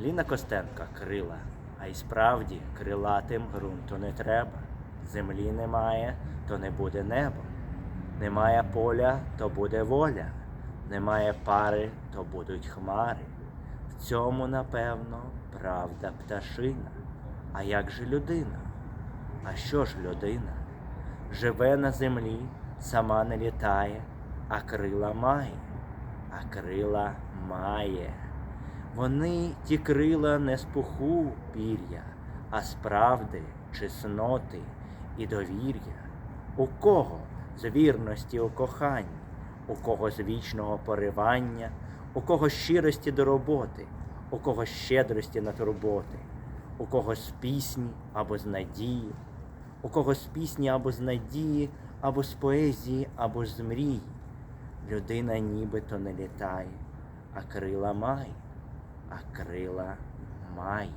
Ліна Костенка крила, а й справді крилатим ґрунту не треба. Землі немає, то не буде небо. Немає поля, то буде воля. Немає пари, то будуть хмари. В цьому, напевно, правда пташина. А як же людина? А що ж людина? Живе на землі, сама не літає, а крила має, а крила має. Вони ті крила не з пуху пір'я, а з правди, чесноти і довір'я. У кого з вірності у коханні, у кого з вічного поривання, у кого щирості до роботи, у кого щедрості на турботи, у кого з пісні або з надії, у кого з пісні або з надії, або з поезії, або з мрії. Людина нібито не літає, а крила має, а крила має.